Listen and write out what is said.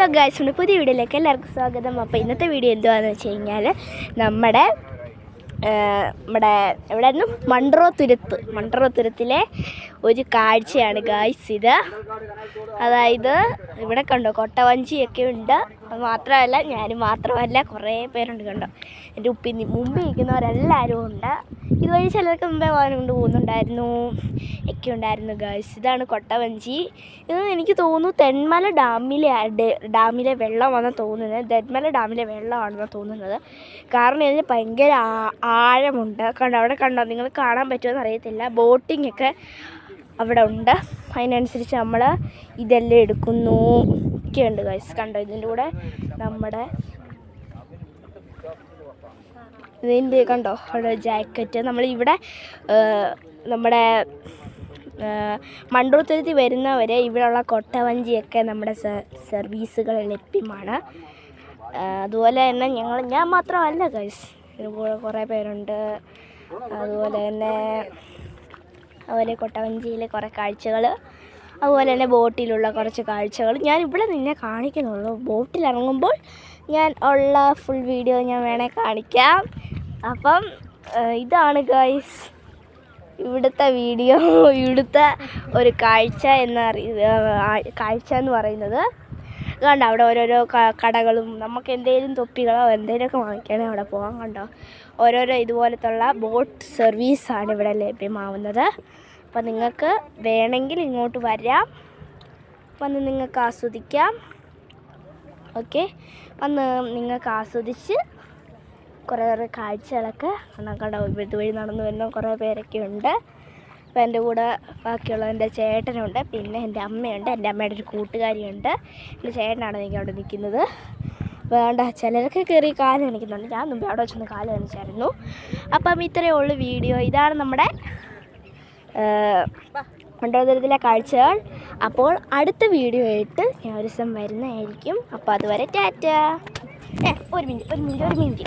Hello പുതിയ വീഡിയോയിലേക്ക് എല്ലാവർക്കും സ്വാഗതം. അപ്പോൾ ഇന്നത്തെ വീഡിയോ എന്തുവാന്ന് വെച്ച് കഴിഞ്ഞാൽ നമ്മുടെ നമ്മുടെ എവിടെയായിരുന്നു? മൺട്രോ തുരുത്ത്. മൺട്രോ തുരുത്തിലെ ഒരു കാഴ്ചയാണ് ഗായ്സ് ഇത്. അതായത് ഇവിടെ കണ്ടോ കൊട്ടവഞ്ചിയൊക്കെ ഉണ്ട്. അത് മാത്രമല്ല ഞാനും മാത്രമല്ല കുറേ പേരുണ്ട് കണ്ടോ. എന്റെ ഉപ്പി മുമ്പ് ഇരിക്കുന്നവരെല്ലാവരും ഉണ്ട്. ഇതുവഴി ചിലർക്ക് മുമ്പേ പോകാനുകൊണ്ട് പോകുന്നുണ്ടായിരുന്നു. ഒക്കെ ഉണ്ടായിരുന്നു ഗേൾസ് ഇതാണ് കൊട്ടവഞ്ചി. ഇത് എനിക്ക് തോന്നുന്നു തെന്മല ഡാമിലെ ഡാമിലെ വെള്ളമാണെന്ന് തോന്നുന്നത്. തെന്മല ഡാമിലെ വെള്ളമാണെന്ന് തോന്നുന്നത്. കാരണം ഇതിന് ഭയങ്കര ആഴമുണ്ട്. കണ്ടോ അവിടെ കണ്ടോ നിങ്ങൾ കാണാൻ പറ്റുമെന്ന് അറിയത്തില്ല. ബോട്ടിംഗ് ഒക്കെ അവിടെ ഉണ്ട്. അതിനനുസരിച്ച് നമ്മൾ ഇതെല്ലാം എടുക്കുന്നു. ഒക്കെ ഉണ്ട് ഗൈസ് കണ്ടോ ഇതിന്റെ കൂടെ നമ്മുടെ ഇതിന്റെ കണ്ടോ അവിടെ ജാക്കറ്റ് നമ്മളിവിടെ നമ്മുടെ മണ്ടൂർത്തുരുത്തി വരുന്നവരെ ഇവിടെയുള്ള കൊട്ടവഞ്ചിയൊക്കെ നമ്മുടെ സർവീസുകൾ ലഭ്യമാണ്. അതുപോലെ തന്നെ ഞങ്ങൾ ഞാൻ മാത്രമല്ല ഗൈസ് ഇതുപോലെ കുറേ പേരുണ്ട്. അതുപോലെ തന്നെ അതുപോലെ കൊട്ടവഞ്ചിയിലെ കുറേ കാഴ്ചകൾ അതുപോലെ തന്നെ ബോട്ടിലുള്ള കുറച്ച് കാഴ്ചകൾ. ഞാൻ ഇവിടെ നിന്നെ കാണിക്കുന്നുള്ളൂ. ബോട്ടിൽ ഇറങ്ങുമ്പോൾ ഞാൻ ഉള്ള ഫുൾ വീഡിയോ ഞാൻ വേണേൽ കാണിക്കാം. അപ്പം ഇതാണ് ഗൈസ് ഇവിടുത്തെ വീഡിയോ ഇവിടുത്തെ ഒരു കാഴ്ച എന്ന് കാഴ്ച എന്ന് പറയുന്നത്. കണ്ടോ അവിടെ ഓരോരോ കടകളും നമുക്ക് എന്തെങ്കിലും തൊപ്പികളോ എന്തെങ്കിലുമൊക്കെ വാങ്ങിക്കണേ അവിടെ പോകാം കണ്ടോ? ഓരോരോ ഇതുപോലത്തുള്ള ബോട്ട് സർവീസാണ് ഇവിടെ ലഭ്യമാവുന്നത്. അപ്പം നിങ്ങൾക്ക് വേണമെങ്കിൽ ഇങ്ങോട്ട് വരാം. വന്ന് നിങ്ങൾക്ക് ആസ്വദിക്കാം. ഓക്കെ. വന്ന് നിങ്ങൾക്ക് ആസ്വദിച്ച് കുറേ കുറേ കാഴ്ചകളൊക്കെ കാണാൻ കണ്ടോ ഇതുവഴി നടന്നു വരുന്ന. കുറേ പേരൊക്കെ ഉണ്ട്. അപ്പോൾ എന്റെ കൂടെ ബാക്കിയുള്ള എന്റെ ചേട്ടനുണ്ട്. പിന്നെ എന്റെ അമ്മയുണ്ട്. എന്റെ അമ്മയുടെ ഒരു കൂട്ടുകാരിയുണ്ട്. എന്റെ ചേട്ടനാണ് എനിക്ക് അവിടെ നിൽക്കുന്നത്. വേണ്ട ചിലരൊക്കെ കയറി കാൽ കാണിക്കുന്നുണ്ട് ഞാൻ മുമ്പേ അവിടെ വെച്ചൊന്ന് കാൽ കാണിച്ചായിരുന്നു അപ്പം ഇത്രയേ ഉള്ളൂ വീഡിയോ. ഇതാണ് നമ്മുടെ മണ്ഡലത്തിലെ കാഴ്ചകൾ. അപ്പോൾ അടുത്ത വീഡിയോ ആയിട്ട് ഞാൻ ഒരു ദിവസം വരുന്നതായിരിക്കും. അപ്പോൾ അതുവരെ ടാറ്റ. ഏ ഒരു മിനിറ്റ് ഒരു മിനിറ്റ് ഒരു മിനിറ്റ്.